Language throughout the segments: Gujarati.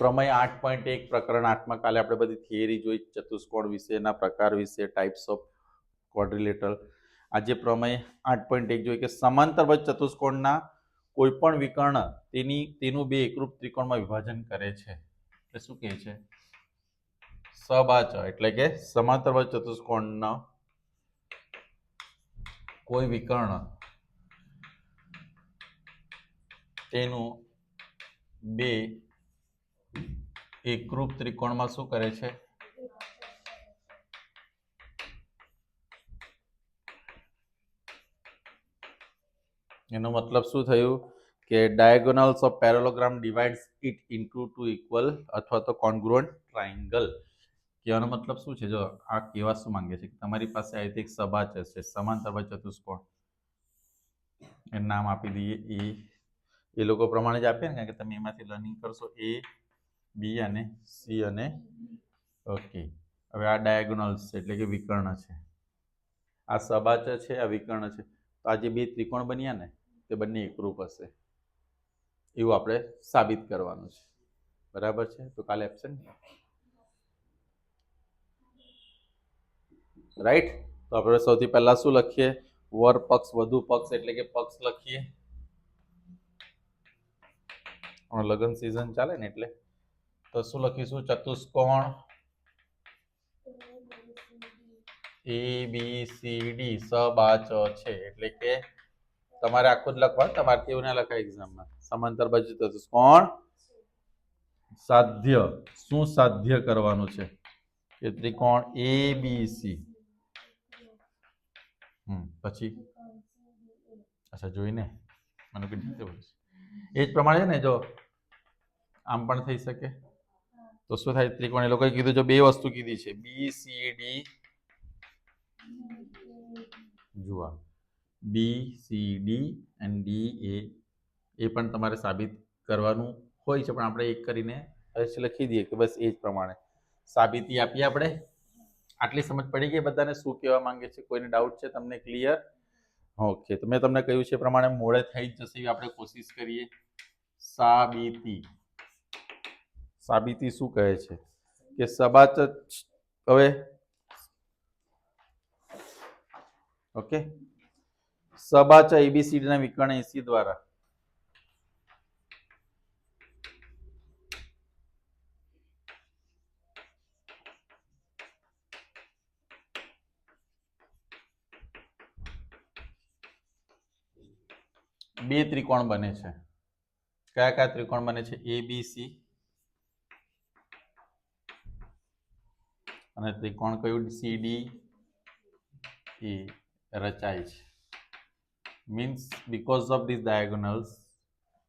પ્રમેય આઠ પોઈન્ટ એક પ્રકરણ આઠમાં કાલે આપણે બધી થિયરી જોઈ, ચતુષ્કોણ વિશેના પ્રકાર વિશે ટાઈપ્સ ઓફ ક્વોડ્રિલેટર આજે પ્રમેય આઠ પોઈન્ટ એક જોઈએ કે સમાંતરબદ્ધ ચતુષ્કોણના કોઈ પણ વિકર્ણ તેની, તેનું બે એકરૂપ ત્રિકોણમાં વિભાજન કરે છે. એટલે શું કહે છે? સબાચ, એટલે કે સમાંતરબદ્ધ ચતુષ્કોણના કોઈ વિકર્ણ તેનું બે એકરૂપ ત્રિકોણમાં શું કરે છે? એનો મતલબ શું થયું? કે diagonals of parallelogram divides it into two equal અથવા તો કોન્ગ્રુઅન્ટ ટ્રાયંગલ કહેવાનો મતલબ શું છે? જો આ કેવા શું માંગે છે? તમારી પાસે રીતે એક સબાચ છે સભા ચતુષ્કોણ. એનું નામ આપી દઈએ. એ એ લોકો પ્રમાણે જ આપીએ ને, કારણ કે તમે એમાંથી લર્નિંગ કરશો. એ બી અને સી અને? ઓકે. હવે આ ડાયાગોનલ્સ છે એટલે કે વિકર્ણ છે. આ સબાચ છે આ વિકર્ણ છે. તો આ જે બે ત્રિકોણ બન્યા ને તે બંને એકરૂપ હશે. એવું આપણે સાબિત કરવાનું છે. બરાબર છે? તો કાલે એપ્સન રાઈટ તો આપણે સૌથી પહેલા શું લખીએ? વર પક્ષ વધુ પક્ષ એટલે કે પક્ષ લખીએ. લગ્ન સિઝન ચાલે ને એટલે? તો શું લખીશું? ચતુષ્કોણ એ બી સી ડી સ બા ચ છે. એટલે કે તમારે આખું જ લખવાનું. તમારે કેવું ના લખાય એક્ઝામમાં સમાંતર બાજુ ચતુષ્કોણ સાધ્ય. શું સાધ્ય કરવાનું છે? કે ત્રિકોણ એ બી સી પછી? અચ્છા, જોઈને? મને નથી એ જ પ્રમાણે છે ને, જો આમ પણ થઈ શકે. તો શું થાય? ત્રિકોણ, એ લોકોએ કીધું જો બે વસ્તુ કીધી છે. બી સી ડી જુઓ B C D and D A A પણ તમારે સાબિત કરવાનું હોય છે, પણ આપણે એક કરીને લખી દઈએ કે બસ એ જ પ્રમાણે. સાબિતી આપીએ આપણે. આટલી સમજ પડી ગઈ બધાને શું કહેવા માંગે છે? કોઈને ડાઉટ છે? તમને ક્લિયર ઓકે તો મેં તમને કહ્યું છે પ્રમાણે મોડે થઈ જ જશે આપણે કોશિશ કરીએ. સાબિતી. સાબિતી શું કહે છે? કે સબાચ હવે ઓકે. સબાચ એબીસીડીના વિકર્ણ એસી દ્વારા. બે ત્રિકોણ બને છે. કયા કયા ત્રિકોણ બને છે? એ બી સી અને ત્રિકોણ કયું સી ડી એ રચાય છે? Means because of this diagonals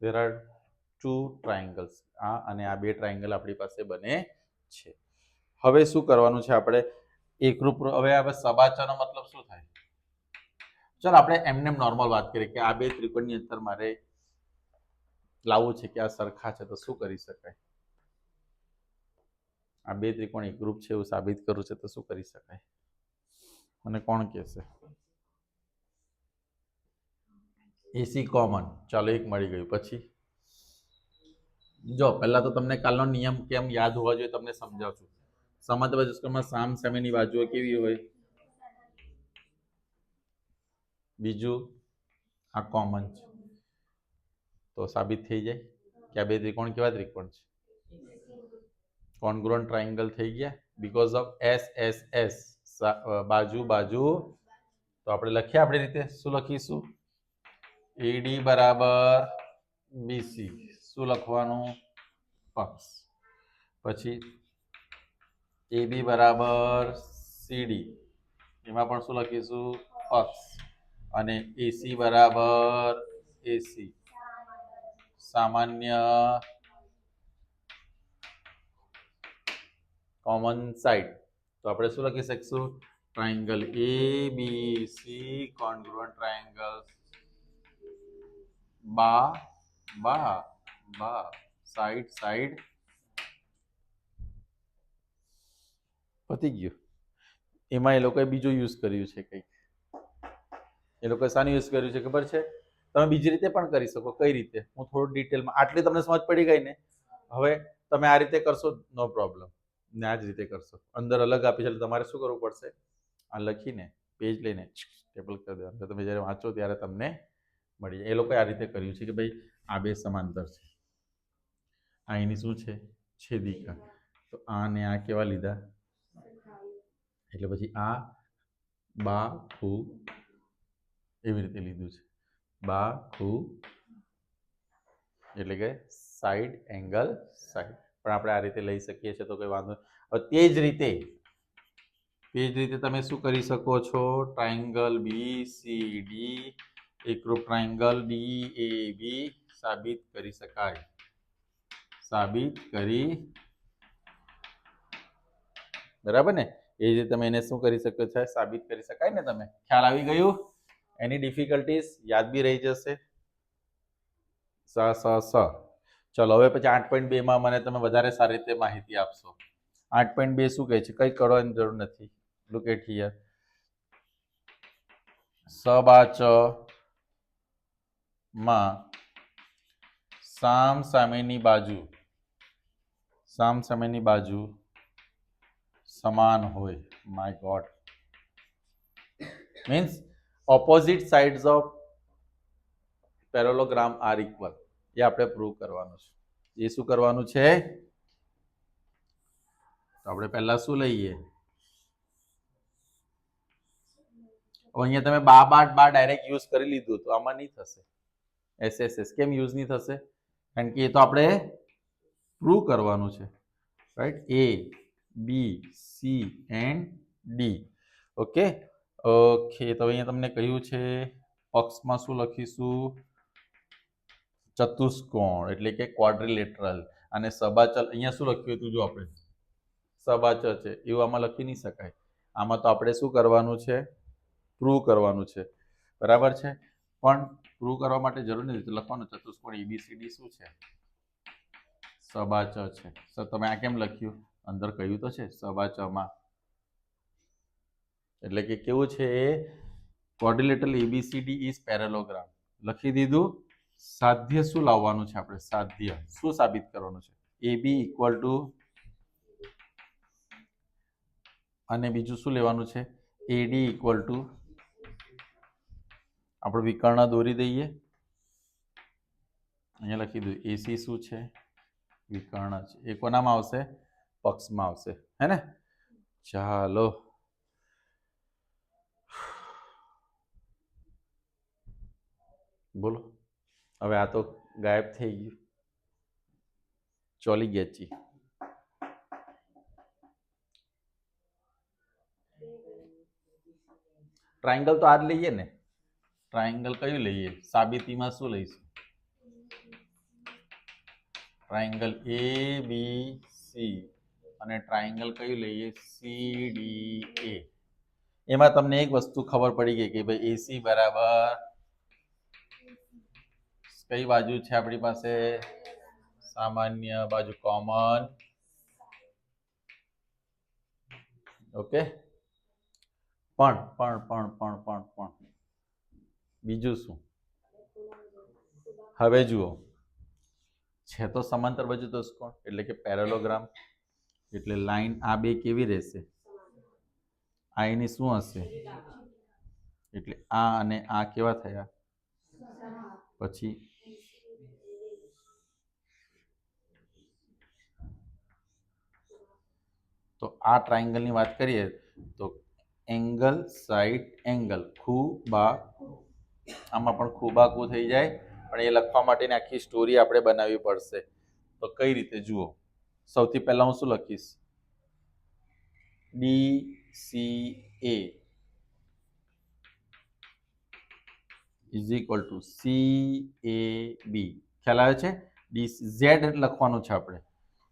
there are two triangles આ અને આ બે ટ્રાયંગલ આપણી પાસે બને છે. હવે શું કરવાનું છે આપણે? એકરૂપ હવે હવે સબાચાનો મતલબ શું થાય? ચાલો આપણે એમને નોર્મલ વાત કરીએ કે આ બે ત્રિકોણની અંદર મારે લાવવું છે કે આ સરખા છે તો શું કરી શકાય? આ બે ત્રિકોણ એકરૂપ છે એવું સાબિત કરવું છે તો શું કરી શકાય? મને કોણ કહેશે? એસી કોમન ચાલો એક મળી ગયું. પછી? જો, પહેલાં તો તમને કાલનો નિયમ કેમ યાદ હોવા જોઈએ તમને સમજાવું છું સમાંતર બાજુમાં સામ સામેની બાજુઓ કેવી હોય? બીજું? આ કોમન છે. તો સાબિત થઈ જાય. કે આ બે ત્રિકોણ કેવા ત્રિકોણ છે? કોન્ગ્રુઅન્ટ ટ્રાયંગલ થઈ ગયા because of S S S બાજુ બાજુ. તો આપણે લખીએ આપણી રીતે. શું લખીશું? એડી બરાબર બીસી શું લખવાનું? પક્ષ. પછી એબી બરાબર સીડી એમાં પણ શું લખીશું? પક્ષ. અને એસી બરાબર એસી સામાન્ય કોમન સાઈડ તો આપણે શું લખી શકીશું? Triangle A B C congruent triangle બા બા બા. સાઈડ સાઈડ પતી ગયું. એમાં એ લોકોએ બીજું યુઝ કર્યું છે કંઈક. એ લોકોએ શાનું યુઝ કર્યું છે, ખબર છે? તમે બીજી રીતે પણ કરી શકો. કઈ રીતે? હું થોડું ડિટેલમાં આટલી તમને સમજ પડી ગઈ ને? હવે તમે આ રીતે કરશો નો પ્રોબ્લેમ ને આ જ રીતે કરશો. અંદર અલગ આપી છે, એટલે તમારે શું કરવું પડશે? આ લખીને પેજ લઈને ટેબલ કરી દેવાનું. એટલે તમે જ્યારે વાંચો ત્યારે તમને મળી જાય. એ લોકોએ આ રીતે કર્યું છે કે ભાઈ, આ બે સમાંતર છે. આ એની શું છે? છેદિકા. તો આ ને આ કેવા લીધા? એટલે પછી આ બા ખુ એવી રીતે લીધું છે. બા ખુ એટલે કે સાઈડ એંગલ સાઈડ પણ આપણે આ રીતે લઈ શકીએ છીએ તો કોઈ વાંધો. હવે તે જ રીતે, તે જ રીતે તમે શું કરી શકો છો? ટ્રાયંગલ બી, સી, ડી, એકરૂપ ટ્રાયંગલ ડી, એ, બી સાબિત કરી શકાય. સાબિત કરી બરાબર ને? એ જ તમે એને શું કરી શકો છો? સાબિત કરી શકાય ને તમે? ખ્યાલ આવી ગયું? એની ડિફિકલ્ટીઝ યાદ બી રહી જશે. સ સ સ. ચલો, હવે પછી આઠ પોઈન્ટ બેમાં મને તમે વધારે સારી રીતે માહિતી આપશો. આઠ પોઈન્ટ બે શું કહે છે? કંઈ કરવાની જરૂર નથી. લુક એટ હિયર સબાચમાં સામ સામેની બાજુ સામ સામેની બાજુ સમાન હોય. My god means opposite sides of parallelogram are equal એ આપણે પ્રૂવ કરવાનું છે. એ શું કરવાનું છે, તો આપણે પહેલા શું લઈએ? અહીંયા તમે બા બાર બા ડાયરેક્ટ યુઝ કરી લીધું તો આમાં નહીં થશે. એસ એસ એસ કેમ યુઝ નહીં થશે? કારણ કે એ તો આપણે પ્રૂવ કરવાનું છે. Right A B C and D okay okay તો અહીંયા તમને કહ્યું છે, પક્ષમાં શું લખીશું? ચતુષ્કોણ એટલે કે ક્વાડ્રિલેટરલ અને સબાચલ, અહીંયા શું લખ્યું હતું જો આપણે? સબાચલ છે. એવું આમાં લખી નહીં શકાય. આમાં તો આપણે શું કરવાનું છે? પ્રૂવ કરવાનું છે. બરાબર છે? પણ પ્રૂવ કરવા માટે જરૂર નથી. લખવાનું ચતુષ્કોણ એબીસીડી શું છે? સબાચ છે. સર, તમે આ કેમ લખ્યું? અંદર કહ્યું તો છે સબાચમાં એટલે કે કેવું છે એ? કોર્ડિલેટલ એબીસીડી ઇઝ પેરેલોગ્રામ લખી દીધું? સાધ્ય શું લાવવાનું છે આપણે? સાધ્ય. શું સાબિત કરવાનું છે? એ બી ઇક્વલ ટુ અને બીજું શું લેવાનું છે? એડી ઇક્વલ ટુ આપણે વિકર્ણ દોરી દઈએ. અહીંયા લખી દઉં. એસી શું છે? વિકર્ણ છે. એ કોનામાં આવશે? પક્ષમાં આવશે. હે ને? ચાલો. બોલો. હવે આ તો ગાયબ થઈ ગયું. ચોલી છી ટ્રાયંગલ તો આજ લઈએ ને? ટ્રાયંગલ કયું લઈએ? સાબિતીમાં શું લઈશું? ટ્રાયંગલ એ બી સી અને ટ્રાયંગલ કયું લઈએ? સી ડી એ એમાં તમને એક વસ્તુ ખબર પડી ગઈ કે ભાઈ એસી બરાબર કઈ બાજુ છે આપણી પાસે? સામાન્ય બાજુ કોમન ઓકે પણ પણ પણ પણ પણ પણ. બીજું શું? હવે જુઓ. છે તો સમાંતર બાજુ તો કોણ એટલે કે પેરેલોગ્રામ એટલે લાઈન આ બે કેવી રહેશે? આ એની શું હશે? એટલે આ અને આ કેવા થયા? પછી તો આ ટ્રાયંગલની વાત કરીએ તો એંગલ સાઈડ એંગલ ખૂબા આમાં પણ ખૂબાકુ થઈ જાય. પણ એ લખવા માટેની આખી સ્ટોરી આપણે બનાવવી પડશે. તો કઈ રીતે? જુઓ. સૌથી પહેલાં હું શું લખીશ? D C A is equal to C A B ખ્યાલ આવે છે? ડી ઝેડ લખવાનું છે આપણે.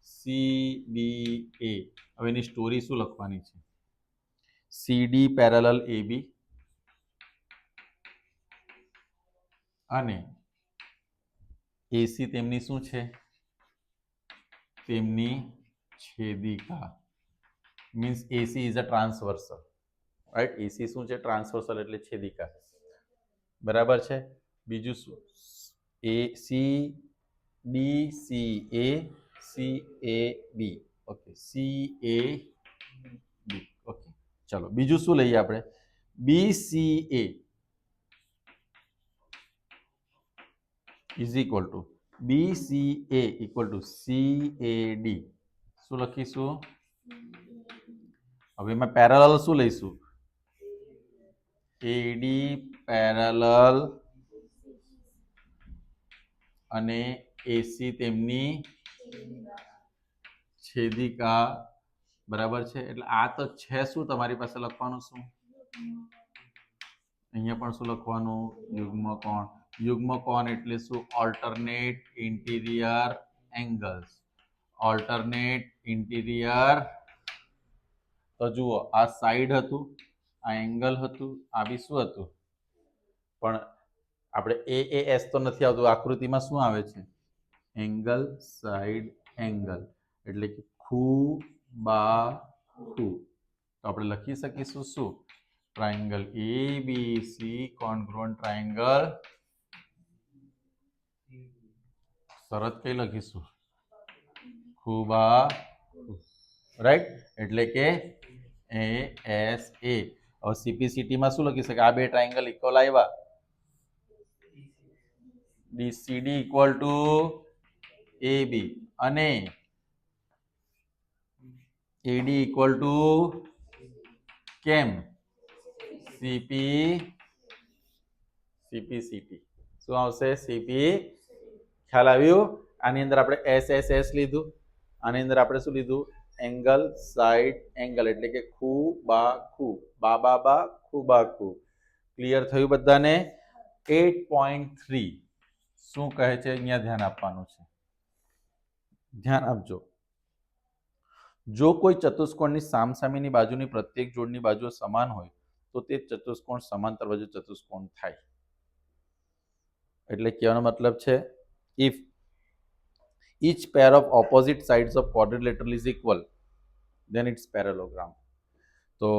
સી ડી એ હવે એની સ્ટોરી શું લખવાની છે? C D parallel A B અને એસી તેમની શું છે? તેમની છેદિકા. Means AC is a transversal right AC શું છે? ટ્રાન્સવર્સલ એટલે છેદિકા. બરાબર છે? બીજું શું? A C D C A C A B okay C A B okay ચલો, બીજું શું લઈએ આપણે? B C A is equal to B C A equal to C A D શું લખીશું? હવે એમાં પેરેલલ શું લઈશું? એડી પેરેલલ અને એસી તેમની છેદિકા બરાબર છે? એટલે આ તો છે શું? તમારી પાસે લખવાનું શું? અહીંયા પણ શું લખવાનું? યુગ્મ કોણ. યુગ્મ કોણ એટલે શું? Alternate interior angles alternate interior તો જુઓ, આ સાઈડ હતું, આ એંગલ હતું, આ બી શું હતું? પણ આપણે એ એ એસ તો નથી આવતું. આકૃતિમાં શું આવે છે? એંગલ સાઈડ એંગલ એટલે કે ખૂ, બા, ખૂ. તો આપણે લખી શકીશું શું? Triangle A, B, C congruent triangle. શરત કઈ લખીશું? ખૂબા રાઈટ એટલે કે એ, એસ, એ. હવે સીપીસીટીમાં શું લખી શકે આ બે ટ્રાયંગલ ઇક્વલ આવ્યા. ડીસીડી ઇક્વલ ટુ એ બી અને એડી ઇક્વલ ટુ કેમ સીપી સીપી સીટી શું આવશે? સીપી ખ્યાલ આવ્યું? આની અંદર આપણે એસ એસ એસ લીધું. આની અંદર આપણે શું લીધું? Angle, side, angle. એટલે કે ખૂ, બા ખૂ. બા બા બા, ખૂ બા, ખૂ. ક્લિયર થયું બધાને? એટ પોઈન્ટ થ્રી શું કહે છે? અહીંયા ધ્યાન આપવાનું છે. ધ્યાન આપજો. જો કોઈ ચતુષ્કોણની સામસામેની બાજુની પ્રત્યેક જોડની બાજુઓ સમાન હોય, તો તે ચતુષ્કોણ સમાંતર બાજુ ચતુષ્કોણ થાય. એટલે કહેવાનો મતલબ છે if each pair of opposite sides of quadrilateral is equal, then it's parallelogram. તો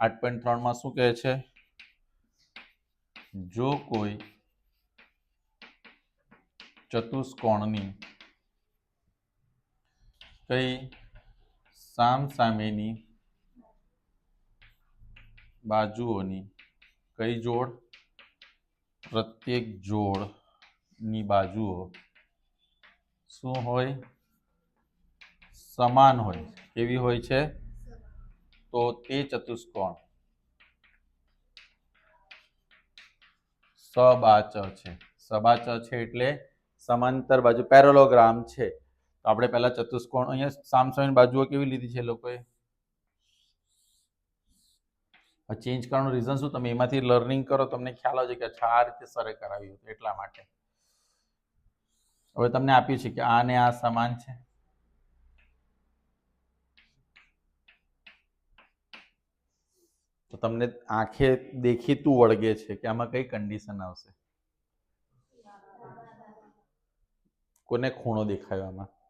આઠ પોઈન્ટ ત્રણમાં શું કહે છે? જો કોઈ ચતુષ્કોણની કઈ સામસામેની બાજુઓની કઈ જોડ? પ્રત્યેક જોડની બાજુઓ શું હોય? સમાન હોય. કેવી હોય છે? તો તે ચતુષ્કોણ. સબાચ છે. સબાચ છે એટલે સમાંતર બાજુ. પેરોલોગ્રામ છે. તો આપણે પહેલા ચતુષ્કોણ અહીંયા સામસામેની બાજુઓ કેવી લીધી છે લોકોએ? ચેન્જ કરવાનું રીઝન શું? તમે એમાંથી લર્નિંગ કરો, તમને ખ્યાલ આવશે કે અચ્છા, આ રીતે સરે કરાવ્યું હતું એટલા માટે. હવે તમને આપ્યું છે કે આ ને આ સમાન છે. તો તમને આંખે દેખીતું વળગે છે કે આમાં કઈ કન્ડિશન આવશે? કોને ખૂણો દેખાયો આમાં?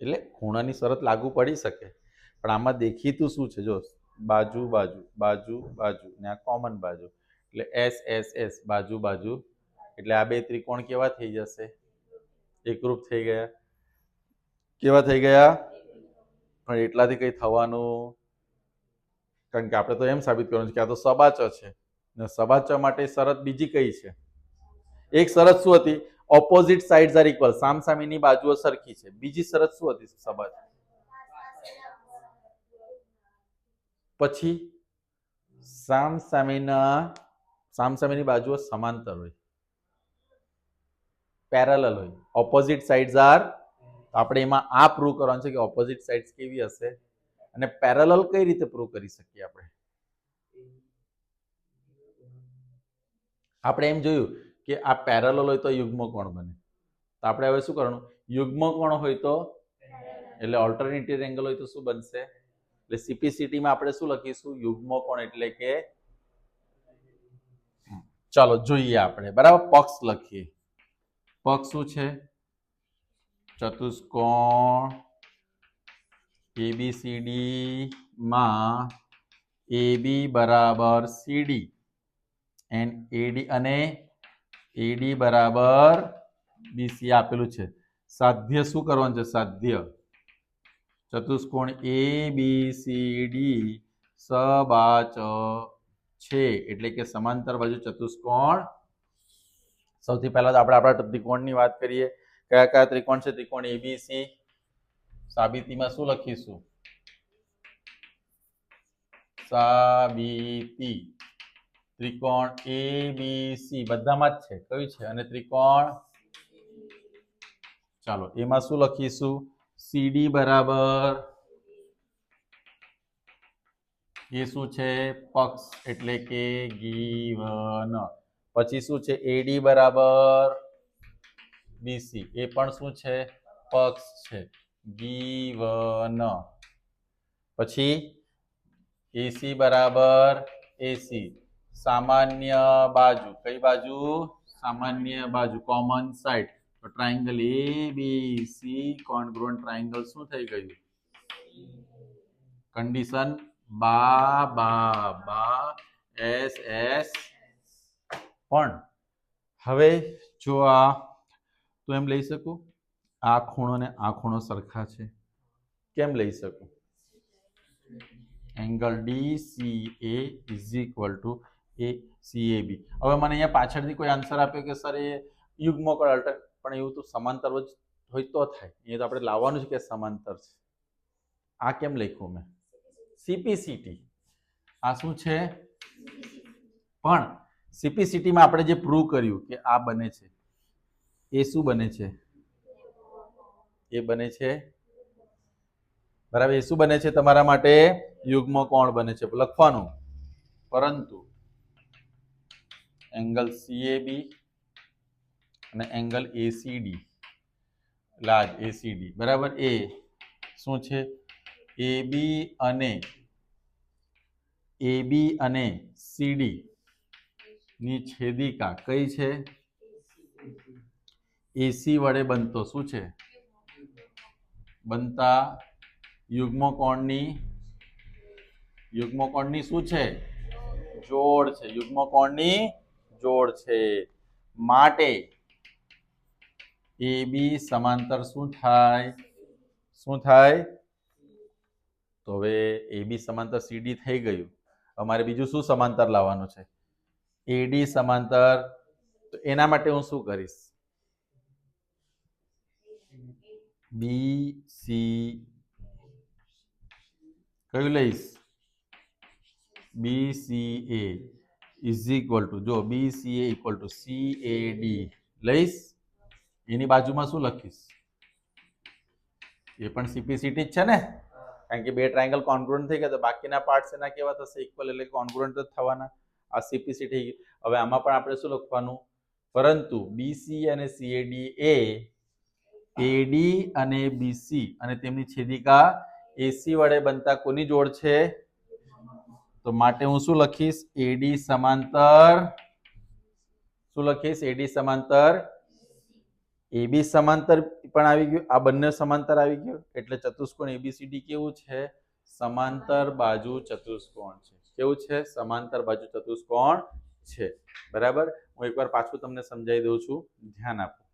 એટલે ખૂણાની શરત લાગુ પડી શકે. પણ આમાં દેખીતું શું છે? જો, બાજુ બાજુ બાજુ બાજુ ને આ કોમન બાજુ. એટલે એસ એસ એસ બાજુ બાજુ. એટલે આ બે ત્રિકોણ કેવા થઈ જશે? એકરૂપ થઈ ગયા. કેવા થઈ ગયા? પણ એટલાથી કંઈ થવાનું કારણ કે આપણે તો એમ સાબિત કરવાનું છે કે આ તો સબાચ છે. ને સબાચ માટે શરત બીજી કઈ છે? એક શરત શું હતી? ઓપોઝિટ સાઇડ્સ આર ઇક્વલ સામસામેની બાજુઓ સરખી છે. બીજી શરત શું હતી સબાચ પછી સામસામેના, સામસામેની બાજુઓ સમાંતર હોય. પેરેલલ હોય. ઓપોઝિટ સાઇડ્સ આર આપણે એમાં આ પ્રૂવ કરવાનું છે કે ઓપોઝિટ સાઇડ્સ કેવી હશે અને પેરેલલ કઈ રીતે પ્રૂવ કરી શકીએ આપણે? આપણે એમ જોયું કે આ પેરેલલ હોય તો યુગ્મ કોણ બને? તો આપણે હવે શું કરવાનું? યુગ્મ કોણ હોય તો? એટલે ઓલ્ટરનેટિવ એંગલ હોય તો શું બનશે? એટલે સીપીસીટીમાં આપણે શું લખીશું? યુગ્મ કોણ એટલે કે ચાલો જોઈએ આપણે. બરાબર? પક્ષ લખીએ. પક્ષ શું છે? ચતુષ્કોણ એબીસીડી માં એબી બરાબર સીડી એન્ડ એડી અને એડી બરાબર બીસી આપેલું છે. સાધ્ય શું કરવાનું છે? સાધ્ય. ચતુષ્કોણ એ બી સી ડી સબાચ છે. એટલે કે સમાંતર બાજુ ચતુષ્કોણ. સૌથી પહેલા તો આપણે આપણા ત્રિકોણની વાત કરીએ. કયા કયા ત્રિકોણ છે? ત્રિકોણ એબીસી સાબિતીમાં શું લખીશું? સાબિતી. ત્રિકોણ એ બી સી બધામાં જ છે. કયું છે? અને ત્રિકોણ? ચાલો, એમાં શું લખીશું? સીડી બરાબર. એ શું છે? પક્ષ એટલે કે ગીવન. પછી શું છે? એડી બરાબર. બીસી એ પણ શું છે? પક્ષ છે. ગીવન. પછી એસી બરાબર. એસી સામાન્ય બાજુ. કઈ બાજુ? સામાન્ય બાજુ. કોમન સાઈડ તો triangle A B C congruent triangle શું થઈ ગયું? કન્ડિશન બા બા બા, એસ એસ, પણ. હવે જો આ, તો એમ લઈ શકું? આ ખૂણો ને આ ખૂણો સરખા છે. કેમ લઈ શકું? Angle D C A is equal to A C A B હવે મને અહીંયા પાછળથી કોઈ આન્સર આપ્યો કે, સર, એ યુગ્મકળ અલ્ટર પણ એવું તો સમાંતર જ હોય તો થાય. એ તો આપણે લાવવાનું છે કે સમાંતર છે. આ કેમ લખ્યું મેં? સીપીસીટી આ શું છે? પણ સીપીસીટીમાં આપણે જે પ્રૂવ કર્યું કે આ બને છે, એ શું બને છે? એ બને છે? બરાબર, એ શું બને છે? તમારા માટે યુગ્મ કોણ બને છે? લખવાનું. પરંતુ એંગલ સીએબી અને એંગલ એસીડી લાજ એસીડી બરાબર? એ શું છે? એબી અને એબી અને સીડી ની છેદિકા કઈ છે? એસી વડે બનતો શું છે? બનતા યુગ્મકોણની યુગ્મકોણની શું છે? જોડ છે. યુગ્મકોણની જોડ છે. માટે એ બી સમાંતર શું થાય? શું થાય? તો હવે એ બી સમાંતર સીડી થઈ ગયું. અમારે બીજું શું સમાંતર લાવવાનું છે? એડી સમાંતર, તો એના માટે હું શું કરીશ? બી સી કયું લઈશ? B C A. Is equal to જો B C A equal to C A D લઈશ, એની બાજુમાં શું લખીશ? એ પણ સીપીસીટી જ છે ને? કારણ કે બે ટ્રાયંગલ કોન્ગ્રુઅન્ટ થઈ ગયા, તો બાકીના પાર્ટ્સ એના કેવા થશે? ઇક્વલ એટલે કોન્ગ્રુઅન્ટ જ થવાના. આ સીપીસીટી હવે આમાં પણ આપણે શું લખવાનું? પરંતુ બીસી અને સીએડી એ એડી અને બીસી અને તેમની છેદિકા એસી વડે બનતા કોની જોડ છે? તો માટે હું શું લખીશ? એડી સમાંતર, શું લખીશ? એડી સમાંતર એબી સમાંતર પણ આવી ગયું. આ બંને સમાંતર આવી ગયું. એટલે ચતુષ્કોણ એબીસીડી કેવું છે? સમાંતર બાજુ ચતુષ્કોણ છે. કેવું છે? સમાંતર બાજુ ચતુષ્કોણ છે. બરાબર? હું એકવાર પાછું તમને સમજાવી દઉં છું. ધ્યાન આપો.